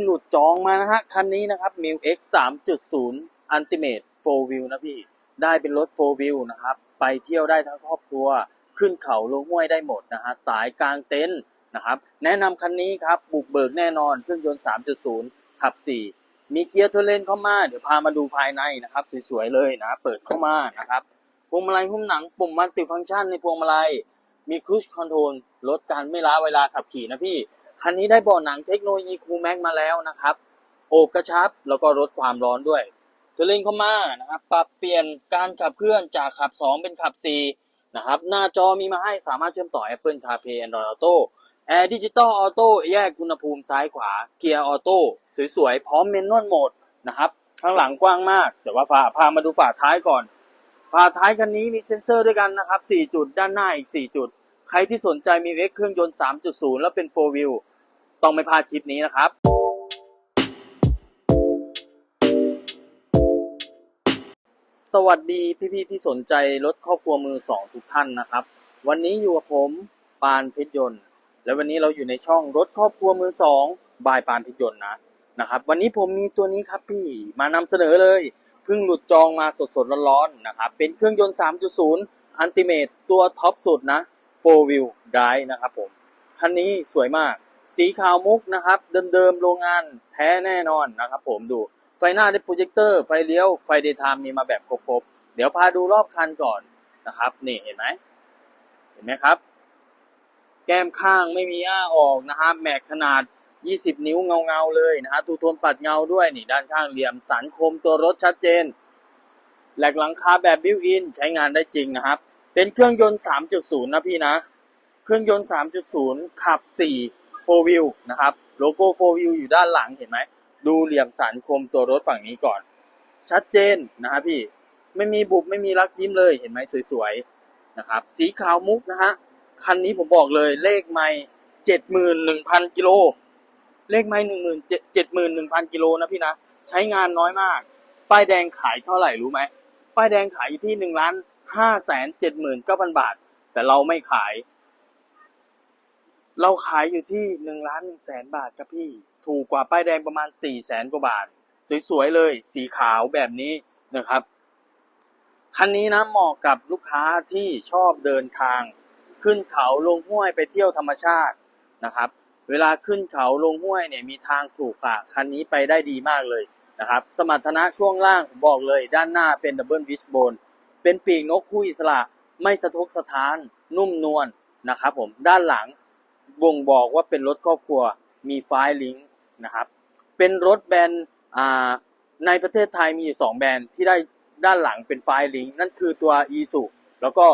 หลุดจองมานะฮะ คันนี้นะครับ m i l X 3.0 Ultimate 4 Wheel นะพี่ ได้เป็นรถ 4 Wheel นะครับ ไปเที่ยวได้ทั้งครอบครัว ขึ้นเขาลงห้วยได้หมดนะฮะ สายกลางเต็นท์นะครับ แนะนำคันนี้ครับ บุกเบิกแน่นอน เครื่องยนต์ 3.0 ขับ 4 มีเกียร์เทอร์เลนเข้ามา เดี๋ยวพามาดูภายในนะครับ สวยๆ เลยนะ เปิดเข้ามานะครับพวงมาลัยหุ้มหนังปุ่มมัลติฟังก์ชันในพวงมาลัย มีครู i คอนโทรลลดการไม่ล้าเวลาขับขี่นะพี่ คันนี้ได้เบาะหนังเทคโนโลยีคูลแม็กมาแล้วนะครับ โอบกระชับแล้วก็ลดความร้อนด้วยเทเลนเข้ามานะครับ ปรับเปลี่ยนการขับเคลื่อนจากขับ 2 เป็นขับ 4 นะครับ หน้าจอมีมาให้สามารถเชื่อมต่อ Apple CarPlay Android Auto แอร์ดิจิตอลออโต้แยกอุณหภูมิซ้ายขวา เกียร์ออโต้สวยๆ พร้อมเมนนวลโหมดนะครับ ข้างหลังกว้างมาก แต่ว่าพาพามาดูฝาท้ายก่อน ฝาท้ายคันนี้มีเซ็นเซอร์ด้วยกันนะครับ 4 จุด ด้านหน้าอีก 4 จุด ใครที่สนใจมีเอ็กเครื่องยนต์ 3.0 แล้วเป็น 4 wheel ต้องไม่พลาดคลิปนี้นะครับสวัสดีพี่ๆที่สนใจรถครอบครัวมือสองทุกท่านนะครับ วันนี้อยู่กับผมปานเพชรยนต์ และวันนี้เราอยู่ในช่องรถครอบครัวมือสองบายปานเพชรยนต์นะนะครับ วันนี้ผมมีตัวนี้ครับพี่มานำเสนอเลยเพิ่งหลุดจองมาสดๆร้อนๆนะครับ เป็นเครื่องยนต์ 3.0 อันติเมตตัวท็อปสุดนะ 4 wheel drive นะครับผม คันนี้สวยมาก สีขาวมุกนะครับ เดิมๆโรงงานแท้แน่นอนนะครับ ผมดูไฟหน้าได้โปรเจคเตอร์ไฟเลี้ยวไฟเดย์ไทม์มีมาแบบครบๆเดี๋ยวพาดูรอบคันก่อนนะครับนี่เห็นไหมเห็นไหมครับ แก้มข้างไม่มีอ้าออกนะครับแม็กขนาด 20 นิ้วเงาๆเลยนะฮะตูโทนปัดเงาด้วยนี่ด้านข้างเหลี่ยมสันคมตัวรถชัดเจนแหลกหลังคาแบบบิวอินใช้งานได้จริงนะครับ เป็นเครื่องยนต์ 3.0 นะพี่นะ เครื่องยนต์ 3.0 ขับ 4 4 wheel นะครับโลโก้4 wheel อยู่ด้านหลังเห็นไหม ดูเหลี่ยมสันคมตัวรถฝั่งนี้ก่อน ชัดเจนนะครับพี่ไม่มีบุบไม่มีรักยิ้มเลยเห็นไหมสวยๆนะครับ สีขาวมุกนะฮะคันนี้ผมบอกเลยเลขไม่เจ็ดหมื่นหนึ่งพันกิโลเลขไม่หนึ่งหมื่นเจ็ดเจ็ดหมื่นหนึ่งพันกิโลนะพี่นะใช้งานน้อยมาก ป้ายแดงขายเท่าไหร่รู้ไหมป้ายแดงขายอยู่ที่หนึ่งล้านห้าแสนเจ็ดหมื่นเก้าพันบาท แต่เราไม่ขาย เราขายอยู่ที่หนึ่งล้านหนึ่งแสนบาทครับพี่ ถูกกว่าป้ายแดงประมาณสี่แสนกว่าบาท สวยๆเลย สีขาวแบบนี้นะครับ คันนี้นะเหมาะกับลูกค้าที่ชอบเดินทาง ขึ้นเขาลงห้วยไปเที่ยวธรรมชาตินะครับ เวลาขึ้นเขาลงห้วยเนี่ยมีทางขรุขระคันนี้ไปได้ดีมากเลยนะครับ สมรรถนะช่วงล่างผมบอกเลย ด้านหน้าเป็นดับเบิลวิชโบนเป็นปีกนกคู่อิสระ ไม่สะทกสะท้านนุ่มนวลนะครับผมด้านหลัง บ่งบอกว่าเป็นรถครอบครัวมีไฟล์ลิงก์นะครับ เป็นรถแบรนด์ในประเทศไทยมีอยู่สองแบรนด์ที่ได้ด้านหลังเป็นไฟล์ลิงก์นั่นคือตัว e s u แล้วก็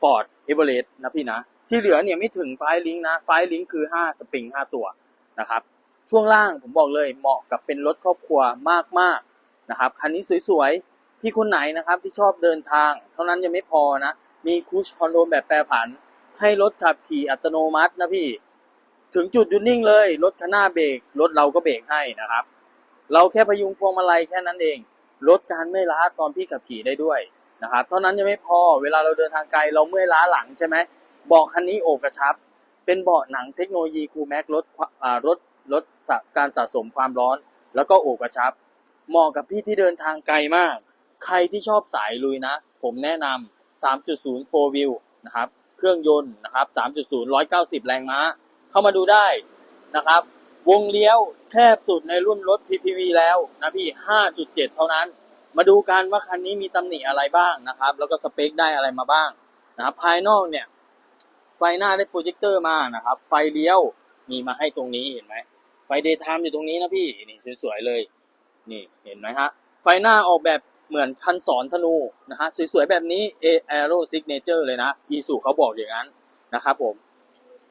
Ford e v e r e s t นะพี่นะ ที่เหลือเนี่ยไม่ถึงไฟล์ลิงก์นะไฟล์ลิงก์คือ 5 สปริง 5 ตัวนะครับ ช่วงล่างผมบอกเลยเหมาะกับเป็นรถครอบครัวมากๆนะครับคันนี้สวยๆ พี่คนไหนนะครับที่ชอบเดินทาง เท่านั้นยังไม่พอนะ มีคูชคอนโทรลแบบแปรผัน ให้รถขับขี่อัตโนมัตินะพี่ ถึงจุดหยุดนิ่งเลย รถคันหน้าเบรกรถเราก็เบรกให้นะครับ เราแค่พยุงพวงมาลัยแค่นั้นเองลดการเมื่อยล้าตอนพี่ขับขี่ได้ด้วยนะครับเท่านั้นยังไม่พอเวลาเราเดินทางไกลเราเมื่อยล้าหลังใช่ไหมเบาะคันนี้โอบกระชับ เป็นเบาะหนังเทคโนโลยีคูลแม็กลดควอ่าลดลดการสะสมความร้อน แล้วก็โอบกระชับ เหมาะกับพี่ที่เดินทางไกลมาก ใครที่ชอบสายลุยนะ ผมแนะนำ3.0 4 wheel นะครับ เครื่องยนต์นะครับ 3.0 190 แรงม้า เข้ามาดูได้นะครับ วงเลี้ยวแคบสุดในรุ่นรถ PPV แล้วนะพี่ 5.7 เท่านั้น มาดูกันว่าคันนี้มีตำหนิอะไรบ้างนะครับ แล้วก็สเปคได้อะไรมาบ้างนะครับภายนอกเนี่ย ไฟหน้าได้โปรเจคเตอร์มานะครับ ไฟเลี้ยวมีมาให้ตรงนี้เห็นไหม ไฟเดย์ไทม์อยู่ตรงนี้นะพี่ นี่สวยๆเลย นี่เห็นไหมฮะ ไฟหน้าออกแบบ เหมือนคันสอนธนูนะฮะสวยๆแบบนี้ A Aero Signature เลยนะอีสุเขาบอกอย่างนั้นนะครับผม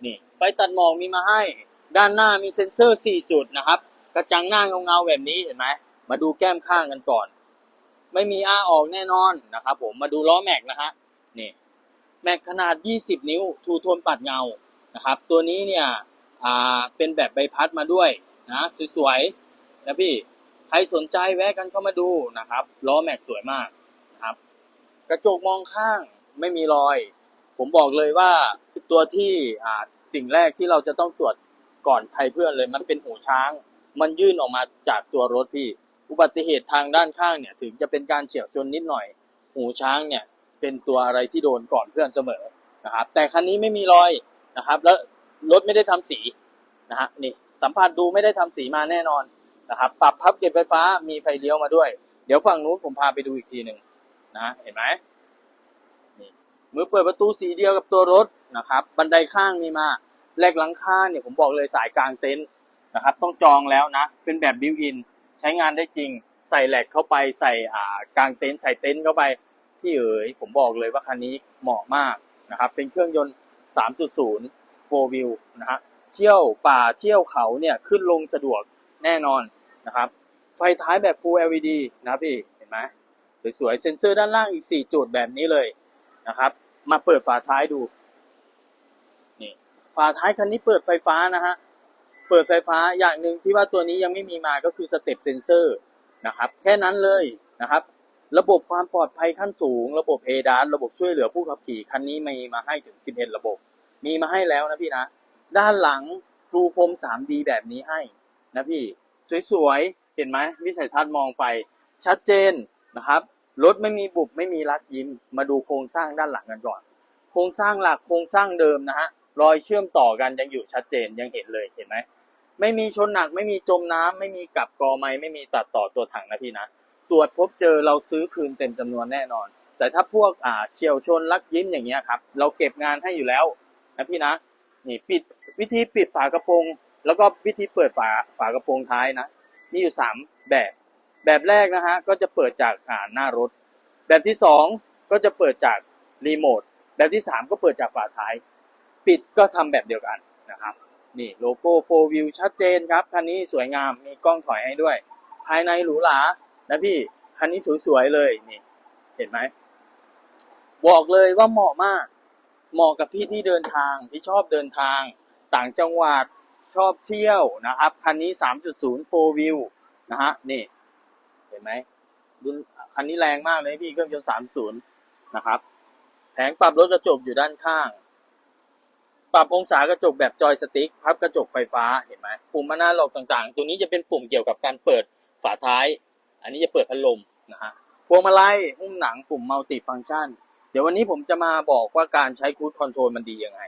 นี่ไฟตัดหมอกมีมาให้ ด้านหน้ามีเซ็นเซอร์ 4 จุดนะครับ กระจังหน้าเงาๆแบบนี้เห็นไหมมาดูแก้มข้างกันก่อน ไม่มีอ้าออกแน่นอนนะครับผมมาดูล้อแม็กนะฮะนี่แม็กขนาด 20 นิ้วทูโทนปัดเงานะครับ ตัวนี้เนี่ยอ่าเป็นแบบใบพัดมาด้วยนะสวยๆนะพี่ ใครสนใจแวะกันเข้ามาดูนะครับล้อแม็กสวยมากนะครับ กระจกมองข้างไม่มีรอย ผมบอกเลยว่าตัวที่อ่าสิ่งแรกที่เราจะต้องตรวจก่อนใครเพื่อนเลย มันเป็นหูช้าง มันยื่นออกมาจากตัวรถพี่ อุบัติเหตุทางด้านข้างเนี่ย ถึงจะเป็นการเฉียวชนนิดหน่อย หูช้างเนี่ยเป็นตัวอะไรที่โดนก่อนเพื่อนเสมอนะครับ แต่คันนี้ไม่มีรอยนะครับ แล้วรถไม่ได้ทำสีนะฮะนี่สัมผัสดูไม่ได้ทำสีมาแน่นอน นะครับ ปรับพับเก็บไฟฟ้ามีไฟเลี้ยวมาด้วย เดี๋ยวฝั่งนู้นผมพาไปดูอีกทีหนึ่งนะเห็นไหมนี่มือเปิดประตูสีเดียวกับตัวรถนะครับ บันไดข้างมีมาแหลกหลังคาเนี่ยผมบอกเลยสายกลางเต็นท์นะครับ ต้องจองแล้วนะ เป็นแบบบิวอินใช้งานได้จริง ใส่แหลกเข้าไปใส่อ่ากลางเต็นท์ใส่เต็นท์เข้าไปพี่เอ๋ยผมบอกเลยว่าคันนี้เหมาะมากนะครับ เป็นเครื่องยนต์ 3.0 4 wheel นะฮะเที่ยวป่าเที่ยวเขาเนี่ยขึ้นลงสะดวกแน่นอน นะครับ ไฟท้ายแบบ Full LED นะพี่ เห็นไหมสวยๆ เซ็นเซอร์ด้านล่างอีก 4 จุดแบบนี้เลยนะครับ มาเปิดฝาท้ายดู นี่ ฝาท้ายคันนี้เปิดไฟฟ้านะฮะ เปิดไฟฟ้าอย่างหนึ่งที่ว่าตัวนี้ยังไม่มีมาก็คือสเต็ปเซนเซอร์นะครับ แค่นั้นเลยนะครับ ระบบความปลอดภัยขั้นสูง ระบบเอดาระบบช่วยเหลือผู้ขับขี่คันนี้มีมาให้ถึง 11 ระบบ มีมาให้แล้วนะพี่นะ ด้านหลังรูพรม 3D แบบนี้ให้นะพี่ สวยๆ เห็นไหมวิสัยทัศน์มองไปชัดเจนนะครับรถไม่มีบุบไม่มีรัดยิ้ม มาดูโครงสร้างด้านหลังกันก่อน โครงสร้างหลักโครงสร้างเดิมนะฮะรอยเชื่อมต่อกันยังอยู่ชัดเจนยังเห็นเลยเห็นไหมไม่มีชนหนักไม่มีจมน้ำไม่มีกับกอไม้ไม่มีตัดต่อตัวถังนะพี่นะตรวจพบเจอเราซื้อคืนเต็มจำนวนแน่นอน แต่ถ้าพวกอ่าเฉียวชนลักยิ้มอย่างเงี้ยครับเราเก็บงานให้อยู่แล้วนะพี่นะนี่ปิดวิธีปิดฝากระโปรง แล้วก็วิธีเปิดฝาฝากระโปรงท้ายนะมีอยู่สามแบบ แบบแรกนะฮะก็จะเปิดจากอ่าหน้ารถ แบบที่สองก็จะเปิดจากรีโมทแบบที่สามก็เปิดจากฝาท้าย ปิดก็ทำแบบเดียวกันนะครับนี่โลโก้4 View ชัดเจนครับคันนี้สวยงามมีกล้องถอยให้ด้วย ภายในหรูหรานะพี่คันนี้สวยๆเลยนี่ เห็นไหมบอกเลยว่าเหมาะมาก เหมาะกับพี่ที่เดินทางที่ชอบเดินทาง ต่างจังหวัด ชอบเที่ยวนะครับ คันนี้ 3.0 4 View นะฮะ นี่ เห็นไหมรุ่นคันนี้แรงมากเลยพี่เครื่องยนต์30 นะครับ แผงปรับรถกระจกอยู่ด้านข้าง ปรับองศากระจกแบบจอยสติ๊ก พับกระจกไฟฟ้า เห็นไหม ปุ่มมาหน้าหลอกต่างๆ ตัวนี้จะเป็นปุ่มเกี่ยวกับการเปิดฝาท้าย อันนี้จะเปิดพัดลมนะฮะ พวงมาลัย หุ้มหนัง ปุ่มมัลติฟังก์ชัน เดี๋ยววันนี้ผมจะมาบอกว่าการใช้คูดคอนโทรลมันดียังไง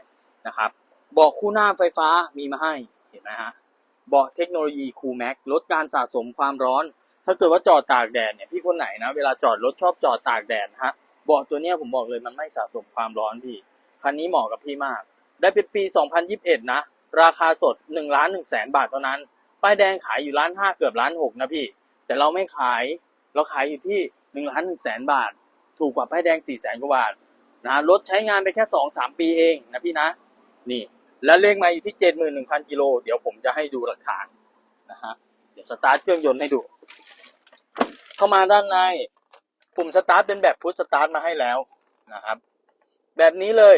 นะครับ เบอกคู่หน้าไฟฟ้ามีมาให้เห็นไหมฮะเบาะเทคโนโลยีคูแม็กลดการสะสมความร้อน ถ้าเกิดว่าจอดตากแดดเนี่ยพี่คนไหนนะเวลาจอดรถชอบจอดตากแดดฮะเบาะตัวเนี้ยผมบอกเลยมันไม่สะสมความร้อนพี่ คันนี้เหมาะกับพี่มาก ได้เป็นปี 2021 นะ ราคาสด1ล้าน1แสนบาทเท่านั้น ป้ายแดงขายอยู่ล้านห้าเกือบล้านหกนะพี่ แต่เราไม่ขาย เราขายอยู่ที่1ล้าน1แสนบาท ถูกกว่าป้ายแดง4แสนกว่าบาทนะรถใช้งานไปแค่ 2-3 ปีเองนะพี่นะ นี่ แล้วเลขมาอยู่ที่ 71,000กิโลเดี๋ยวผมจะให้ดูหลักฐานนะฮะเดี๋ยวสตาร์ทเครื่องยนต์ให้ดู เข้ามาด้านในปุ่มสตาร์ทเป็นแบบพุทสตาร์ทมาให้แล้วนะครับ แบบนี้เลย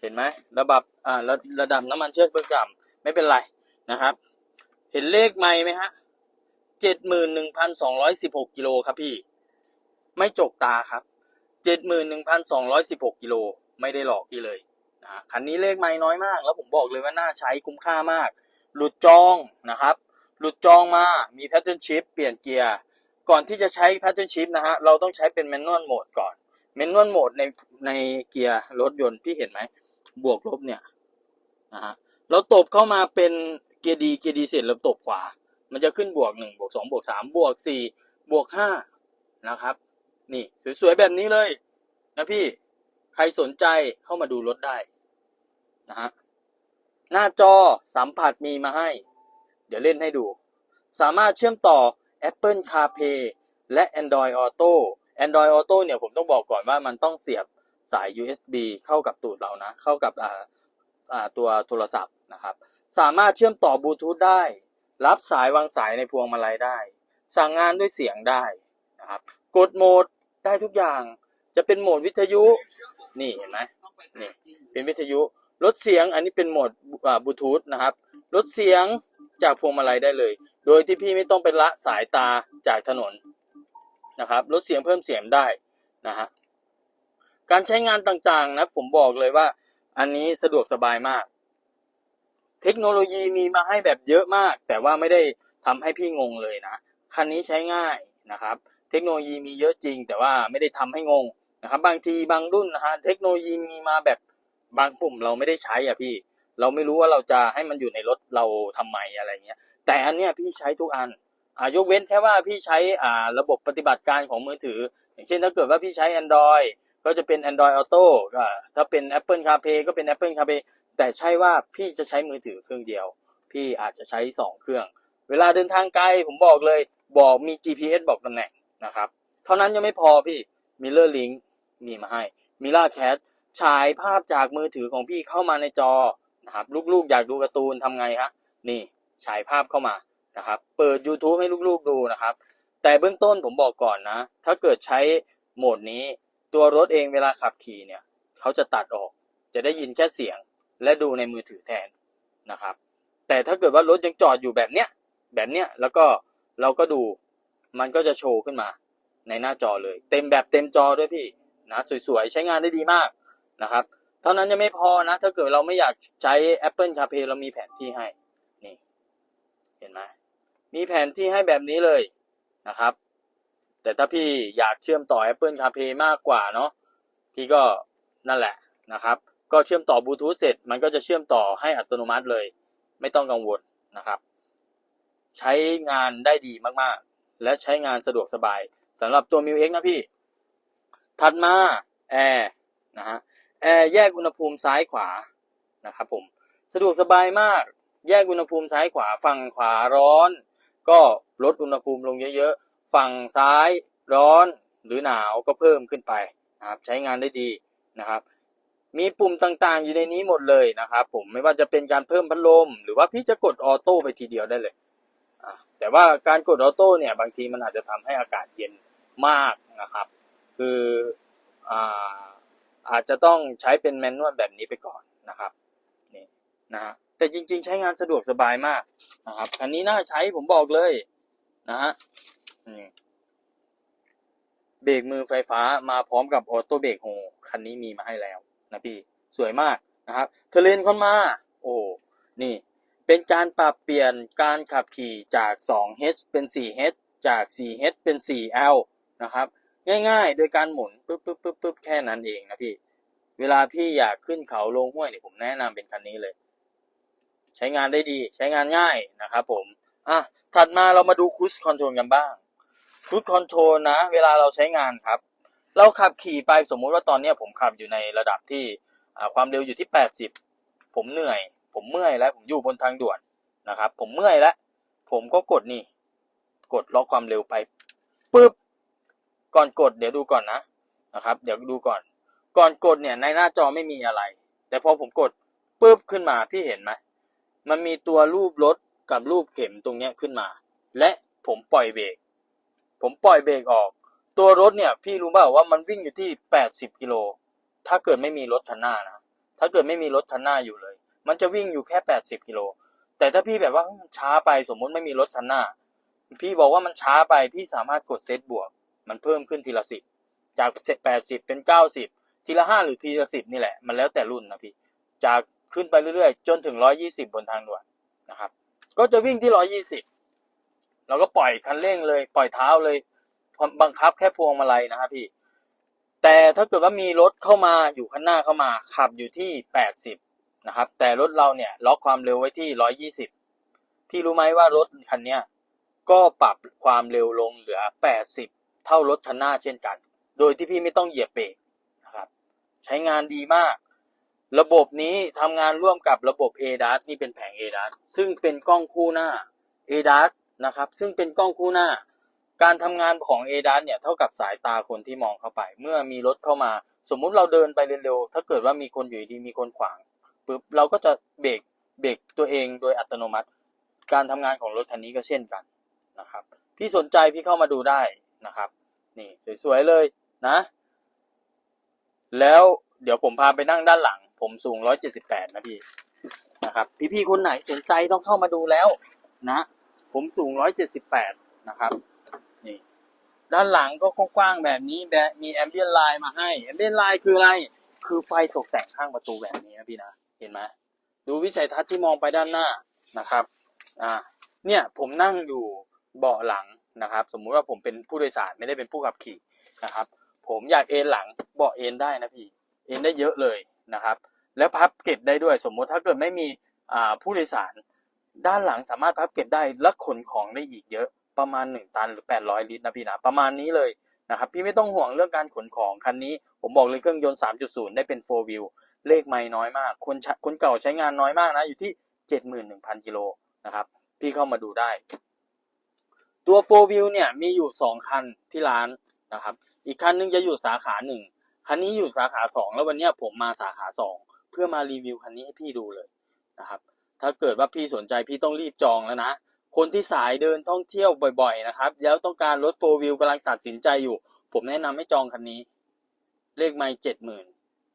เห็นไหมระดับอ่าระระดับน้ำมันเชื้อเพลิงต่ำไม่เป็นไรนะครับ เห็นเลขไม้ไหมฮะเจ็ดหมื่นหนึ่งพันสองร้อยสิบหกกิโลครับพี่ ไม่จกตาครับเจ็ดหมื่นหนึ่งพันสองร้อยสิบหกกิโลไม่ได้หลอกพี่เลย นะฮะคันนี้เลขไม้น้อยมาก แล้วผมบอกเลยว่าน่าใช้คุ้มค่ามาก หลุดจองนะครับ หลุดจองมามีแพทเทิร์นชิปเปลี่ยนเกียร์ก่อนที่จะใช้แพทเทิร์นชิปนะฮะเราต้องใช้เป็นแมนนวลโหมดก่อนเมนนวลโหมดในในเกียร์รถยนต์พี่เห็นไหมบวกลบเนี่ยนะฮะเราตบเข้ามาเป็นเกียร์ดีเกียร์ดีเสร็จเราตบขวา มันจะขึ้นบวกหนึ่งบวกสองบวกสามบวกสี่บวกห้านะครับ นี่สวยๆแบบนี้เลยนะพี่ใครสนใจเข้ามาดูรถได้ นะฮะหน้าจอสัมผัสมีมาให้ เดี๋ยวเล่นให้ดู สามารถเชื่อมต่อ Apple CarPlay และ Android Auto Android Auto เนี่ยผมต้องบอกก่อนว่ามันต้องเสียบสาย USB เข้ากับตูดเรานะ เข้ากับอ่าอ่าตัวโทรศัพท์นะครับ สามารถเชื่อมต่อบลูทูธได้ รับสายวางสายในพวงมาลัยได้ สั่งงานด้วยเสียงได้นะครับกดโหมดได้ทุกอย่าง จะเป็นโหมดวิทยุ นี่เห็นไหมนี่เป็นวิทยุ ลดเสียงอันนี้เป็นโหมดบลูทูธนะครับ ลดเสียงจากพวงมาลัยได้เลย โดยที่พี่ไม่ต้องไปละสายตาจากถนนนะครับ ลดเสียงเพิ่มเสียงได้นะฮะ การใช้งานต่างๆนะผมบอกเลยว่า อันนี้สะดวกสบายมาก เทคโนโลยีมีมาให้แบบเยอะมาก แต่ว่าไม่ได้ทำให้พี่งงเลยนะ คันนี้ใช้ง่ายนะครับ เทคโนโลยีมีเยอะจริง แต่ว่าไม่ได้ทำให้งงนะครับ บางทีบางรุ่นนะฮะ เทคโนโลยีมีมาแบบ บางปุ่มเราไม่ได้ใช้อะพี่ เราไม่รู้ว่าเราจะให้มันอยู่ในรถเราทำไมอะไรเงี้ย แต่อันเนี้ยพี่ใช้ทุกอันอ่ายกเว้นแค่ว่าพี่ใช้อ่าระบบปฏิบัติการของมือถือ อย่างเช่นถ้าเกิดว่าพี่ใช้ Android ก็จะเป็น Android Auto ก็ถ้าเป็น Apple CarPlay ก็เป็น Apple CarPlay แต่ใช่ว่าพี่จะใช้มือถือเครื่องเดียว พี่อาจจะใช้สองเครื่อง เวลาเดินทางไกลผมบอกเลยบอกมี GPS บอกตำแหน่งนะครับ เท่านั้นยังไม่พอพี่ Mirror Link มีมาให้ Mirror Cat ฉายภาพจากมือถือของพี่เข้ามาในจอนะครับลูกๆ อยากดูการ์ตูนทำไงฮะนี่ฉายภาพเข้ามานะครับเปิด YouTube ให้ลูกๆดูนะครับ แต่เบื้องต้นผมบอกก่อนนะ ถ้าเกิดใช้โหมดนี้ ตัวรถเองเวลาขับขี่เนี่ยเขาจะตัดออก จะได้ยินแค่เสียงและดูในมือถือแทนนะครับ แต่ถ้าเกิดว่ารถยังจอดอยู่แบบเนี้ยแบบเนี้ยแล้วก็เราก็ดูมันก็จะโชว์ขึ้นมาในหน้าจอเลย เต็มแบบเต็มจอด้วยพี่นะสวยๆ ใช้งานได้ดีมาก นะครับ เท่านั้นยังไม่พอนะ ถ้าเกิดเราไม่อยากใช้ Apple CarPlay เรามีแผนที่ให้ นี่ เห็นไหมมีแผนที่ให้แบบนี้เลยนะครับ แต่ถ้าพี่อยากเชื่อมต่อ Apple CarPlay มากกว่าเนาะพี่ก็นั่นแหละนะครับ ก็เชื่อมต่อบลูทูธเสร็จ มันก็จะเชื่อมต่อให้อัตโนมัติเลย ไม่ต้องกังวลนะครับ ใช้งานได้ดีมากๆ และใช้งานสะดวกสบายสำหรับตัว m i u X นะพี่ ถัดมาแอร์นะฮะ แอร์แยกอุณหภูมิซ้ายขวานะครับผมสะดวกสบายมาก แยกอุณหภูมิซ้ายขวาฝั่งขวาร้อน ก็ลดอุณหภูมิลงเยอะๆ ฝั่งซ้ายร้อนหรือหนาวก็เพิ่มขึ้นไปนะครับใช้งานได้ดีนะครับ มีปุ่มต่างๆอยู่ในนี้หมดเลยนะครับ ผมไม่ว่าจะเป็นการเพิ่มพัดลม หรือว่าพี่จะกดออโต้ไปทีเดียวได้เลยแต่ว่าการกดออโต้เนี่ยบางทีมันอาจจะทำให้อากาศเย็นมากนะครับ คืออ่า อาจจะต้องใช้เป็นแมนนวลแบบนี้ไปก่อนนะครับนี่นะฮะแต่จริง ๆ ใช้งานสะดวกสบายมากนะครับคันนี้น่าใช้ผมบอกเลยนะฮะนี่เบรกมือไฟฟ้ามาพร้อมกับออโต้เบรกโฮคันนี้มีมาให้แล้วนะพี่สวยมากนะครับเทเลนเข้ามา โอ้นี่ เป็นการปรับเปลี่ยนการขับขี่จาก 2H เป็น 4H จาก 4H เป็น 4L นะครับ ง่าย ๆ โดยการหมุนปึ๊บปึ๊บปึ๊บปึ๊บแค่นั้นเองนะพี่ เวลาพี่อยากขึ้นเขาลงห้วยเนี่ยผมแนะนำเป็นคันนี้เลย ใช้งานได้ดี ใช้งานง่ายนะครับผมอะถัดมาเรามาดูคูชคอนโทรลกันบ้างคูชคอนโทรลนะ เวลาเราใช้งานครับ เราขับขี่ไปสมมุติว่าตอนเนี้ยผมขับอยู่ในระดับที่ความเร็วอยู่ที่ 80 ผมเหนื่อย ผมเมื่อยแล้วผมอยู่บนทางด่วนนะครับ ผมเมื่อยแล้วผมก็กดนี่ กดล็อกความเร็วไปปึ๊บ ก่อนกดเดี๋ยวดูก่อนนะนะครับ เดี๋ยวดูก่อน ก่อนกดเนี่ยในหน้าจอไม่มีอะไร แต่พอผมกดปุ๊บขึ้นมาพี่เห็นไหมมันมีตัวรูปรถกับรูปเข็มตรงเนี้ยขึ้นมา และผมปล่อยเบรกผมปล่อยเบรกออก ตัวรถเนี่ยพี่รู้เปล่าว่ามันวิ่งอยู่ที่ 80กิโลถ้าเกิดไม่มีรถคันหน้านะถ้าเกิดไม่มีรถคันหน้าอยู่เลย มันจะวิ่งอยู่แค่ 80กิโลแต่ถ้าพี่แบบว่าช้าไปสมมติไม่มีรถคันหน้า พี่บอกว่ามันช้าไปพี่สามารถกดเซตบวก มันเพิ่มขึ้นทีละสิบจากแปดสิบเป็นเก้าสิบทีละห้าหรือทีละสิบนี่แหละ มันแล้วแต่รุ่นนะพี่ จากขึ้นไปเรื่อยๆ จนถึงร้อยี่สิบบนทางด่วนนะครับ ก็จะวิ่งที่ร้อยี่สิบเราก็ปล่อยคันเร่งเลย ปล่อยเท้าเลย บังคับแค่พวงมาลัยนะครับพี่ แต่ถ้าเกิดว่ามีรถเข้ามาอยู่ข้างหน้าเข้ามาขับอยู่ที่แปดสิบนะครับ แต่รถเราเนี่ยล็อกความเร็วไว้ที่ร้อยี่สิบพี่รู้ไหมว่ารถคันเนี้ยก็ปรับความเร็วลงเหลือแปดสิบ เท่ารถคันหน้าเช่นกัน โดยที่พี่ไม่ต้องเหยียบเบรกนะครับ ใช้งานดีมาก ระบบนี้ทำงานร่วมกับระบบ ADAS นี่เป็นแผง ADAS ซึ่งเป็นกล้องคู่หน้า ADAS นะครับ ซึ่งเป็นกล้องคู่หน้า การทำงานของ ADAS เนี่ยเท่ากับสายตาคนที่มองเข้าไป เมื่อมีรถเข้ามา สมมุติเราเดินไปเร็วๆถ้าเกิดว่ามีคนอยู่ดีมีคนขวางปุ๊บเราก็จะเบรกเบรกตัวเองโดยอัตโนมัติ การทำงานของรถคันนี้ก็เช่นกันนะครับ พี่สนใจพี่เข้ามาดูได้นะครับ นี่สวยๆเลยนะ แล้วเดี๋ยวผมพาไปนั่งด้านหลัง ผมสูง 178 นะพี่นะครับ พี่ๆคนไหนสนใจต้องเข้ามาดูแล้วนะ ผมสูง 178 นะครับนี่ด้านหลังก็กว้างๆแบบนี้แบบมีแอมเบียนไลน์มาให้แอมเบียนไลน์คืออะไร คือไฟตกแต่งข้างประตูแบบนี้นะพี่นะเห็นไหมดูวิสัยทัศน์ที่มองไปด้านหน้านะครับ อ่า เนี่ยผมนั่งอยู่เบาะหลัง นะครับ สมมุติว่าผมเป็นผู้โดยสารไม่ได้เป็นผู้ขับขี่นะครับ ผมอยากเอนหลังเบาะเอนได้นะพี่เอนได้เยอะเลยนะครับ แล้วพับเก็บได้ด้วยสมมุติถ้าเกิดไม่มีผู้โดยสาร ด้านหลังสามารถพับเก็บได้และขนของได้อีกเยอะประมาณ 1 ตันหรือ 800 ลิตรนะพี่นะประมาณนี้เลยนะครับ พี่ไม่ต้องห่วงเรื่องการขนของคันนี้ ผมบอกเลยเครื่องยนต์ 3.0 ได้เป็น 4 wheel เลขไม่น้อยมาก คนคนเก่าใช้งานน้อยมากนะ อยู่ที่ 71,000 กิโลนะครับ พี่เข้ามาดูได้ ตัว 4 wheel เนี่ยมีอยู่ 2 คันที่ร้านนะครับ อีกคันนึงจะอยู่สาขาหนึ่งคันนี้อยู่สาขาสองแล้ววันนี้ผมมาสาขาสองเพื่อมารีวิวคันนี้ให้พี่ดูเลยนะครับ ถ้าเกิดว่าพี่สนใจพี่ต้องรีบจองแล้วนะ คนที่สายเดินท่องเที่ยวบ่อยๆนะครับ แล้วต้องการรถโฟวิวกำลังตัดสินใจอยู่ ผมแนะนำให้จองคันนี้ เลขไม่เจ็ดหมื่น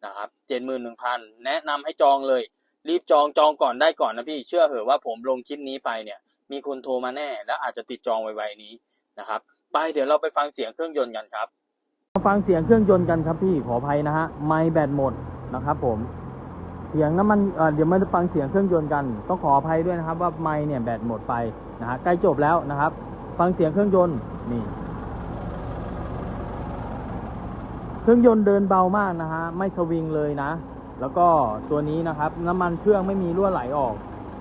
นะครับเจ็ดหมื่นหนึ่งพันแนะนำให้จองเลย รีบจองจองก่อนได้ก่อนนะพี่ เชื่อเหอะว่าผมลงคลิปนี้ไปเนี่ย มีคนโทรมาแน่ แล้วอาจจะติดจองไวๆนี้นะครับ ไปเดี๋ยวเราไปฟังเสียงเครื่องยนต์กันครับมาฟังเสียงเครื่องยนต์กันครับพี่ขออภัยนะฮะไมค์แบตหมดนะครับผมเสียงน้ำมันเออเดี๋ยวม่ได้ฟังเสียงเครื่องยนต์กันต้องขออภัยด้วยนะครับ ว่าไมค์เนี่ยแบตหมดไปนะฮะใกล้จบแล้วนะครับ ฟังเสียงเครื่องยนต์นี่เครื่องยนต์เดินเบามากนะฮะ ไม่สวิงเลยนะ แล้วก็ตัวนี้นะครับ น้ำมันเครื่องไม่มีรั่วไหลออก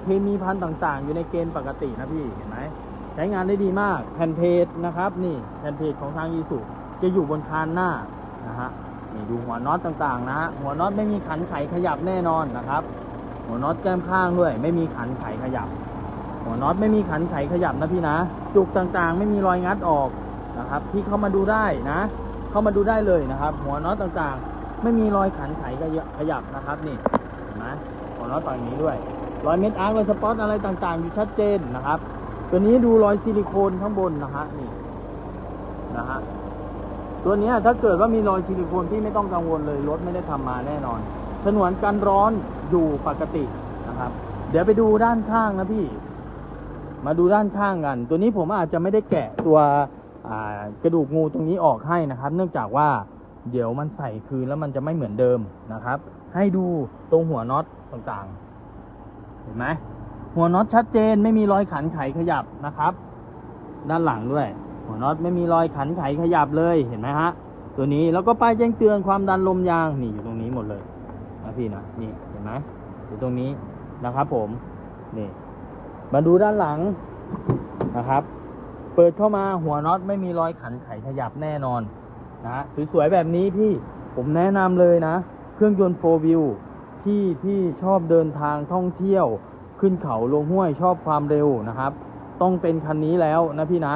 เคมีพันต่างๆ อยู่ในเกณฑ์ปกตินะพี่เห็นไหมใช้งานได้ดีมากแผ่นเพจนะครับ นี่แผ่นเพจของทางอีสุจะอยู่บนคานหน้านะฮะนี่ดูหัวน็อตต่างๆนะฮะหัวน็อตไม่มีขันไขขยับแน่นอนนะครับ หัวน็อตแก้มข้างด้วย ไม่มีขันไขขยับ หัวน็อตไม่มีขันไขขยับนะพี่นะ จุกต่างๆ ไม่มีรอยงัดออกนะครับ พี่เข้ามาดูได้นะ เข้ามาดูได้เลยนะครับ หัวน็อตต่างๆ ไม่มีรอยขันไขขยับนะครับนี่เห็นไหมหัวน็อตฝั่งนี้ด้วย รอยเม็ดอาร์ครอยสปอตอะไรต่างๆ อยู่ชัดเจนนะครับ ตัวนี้ดูรอยซิลิโคนข้างบนนะฮะนี่นะฮะตัวนี้ถ้าเกิดว่ามีรอยซิลิโคนที่ไม่ต้องกังวลเลยรถไม่ได้ทำมาแน่นอนฉนวนกันร้อนอยู่ปกตินะครับ เดี๋ยวไปดูด้านข้างนะพี่ มาดูด้านข้างกัน ตัวนี้ผมอาจจะไม่ได้แกะตัวกระดูกงูตรงนี้ออกให้นะครับ เนื่องจากว่าเดี๋ยวมันใส่คืนแล้วมันจะไม่เหมือนเดิมนะครับ ให้ดูตรงหัวน็อตต่างๆ เห็นไหมหัวน็อตชัดเจนไม่มีรอยขันไขขยับนะครับ ด้านหลังด้วย หัวน็อตไม่มีรอยขันไขขยับเลยเห็นไหมฮะตัวนี้แล้วก็ป้ายแจ้งเตือนความดันลมยางนี่อยู่ตรงนี้หมดเลยนะพี่นะนี่เห็นไหมอยู่ตรงนี้นะครับผมนี่มาดูด้านหลังนะครับ เปิดเข้ามาหัวน็อตไม่มีรอยขันไขขยับแน่นอนนะสวยๆแบบนี้พี่ผมแนะนำเลยนะ เครื่องยนต์โฟวิว พี่พี่ชอบเดินทางท่องเที่ยว ขึ้นเขาลงห้วยชอบความเร็วนะครับ ต้องเป็นคันนี้แล้วนะพี่นะ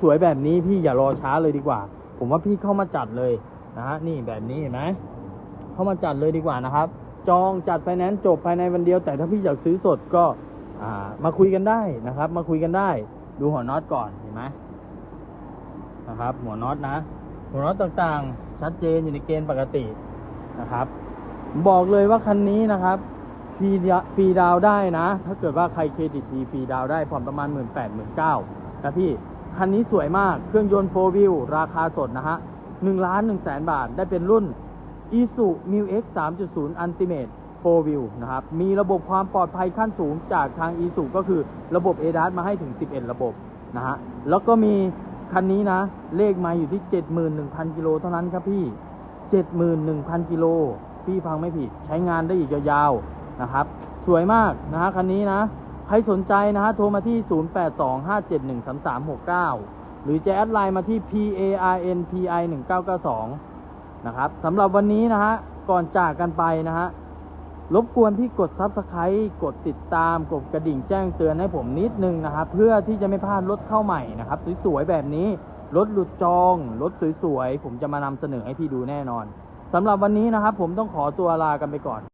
สวยๆแบบนี้พี่อย่ารอช้าเลยดีกว่า ผมว่าพี่เข้ามาจัดเลยนะฮะนี่แบบนี้เห็นไหมเข้ามาจัดเลยดีกว่านะครับ จองจัดไฟแนนซ์จบภายในวันเดียว แต่ถ้าพี่อยากซื้อสดก็มาคุยกันได้นะครับ มาคุยกันได้ ดูหัวน็อตก่อนเห็นไหมนะครับ หัวน็อตนะ หัวน็อตต่างๆ ชัดเจนอยู่ในเกณฑ์ปกตินะครับ บอกเลยว่าคันนี้นะครับฟรีดาฟรีดาวได้นะ ถ้าเกิดว่าใครเครดิตดีฟรีดาวได้ผ่อนประมาณ 1 8 0 0 0 0 9 0 0นะพี่ คันนี้สวยมากเครื่องยนต์โฟวิลราคาสดนะฮะ1ล้าน1แสนบาทได้เป็นรุ่น i s u m u x 3.0 Ultimate 4 Wheel นะครับ มีระบบความปลอดภัยขั้นสูงจากทาง i s u ก็คือระบบ ADAS มาให้ถึง 11 ระบบนะฮะ แล้วก็มีคันนี้นะ เลขมาอยู่ที่ 71,000 กิโลเท่านั้นครับพี่ 71,000 กิโล พี่ฟังไม่ผิด ใช้งานได้อีกยาวๆนะครับ สวยมากนะฮะคันนี้นะ ใครสนใจนะฮะโทรมาที่ 0825713369 หรือจะแอดไลน์มาที่ PARNPI 1992 นะครับสำหรับวันนี้นะฮะก่อนจากกันไปนะฮะรบกวนพี่กด Subscribe กดติดตาม กดกระดิ่งแจ้งเตือนให้ผมนิดนึงนะครับ เพื่อที่จะไม่พลาดรถเข้าใหม่นะครับ สวยๆแบบนี้ รถหลุดจอง รถสวยๆ ผมจะมานำเสนอให้พี่ดูแน่นอน สำหรับวันนี้นะครับผมต้องขอตัวลากันไปก่อน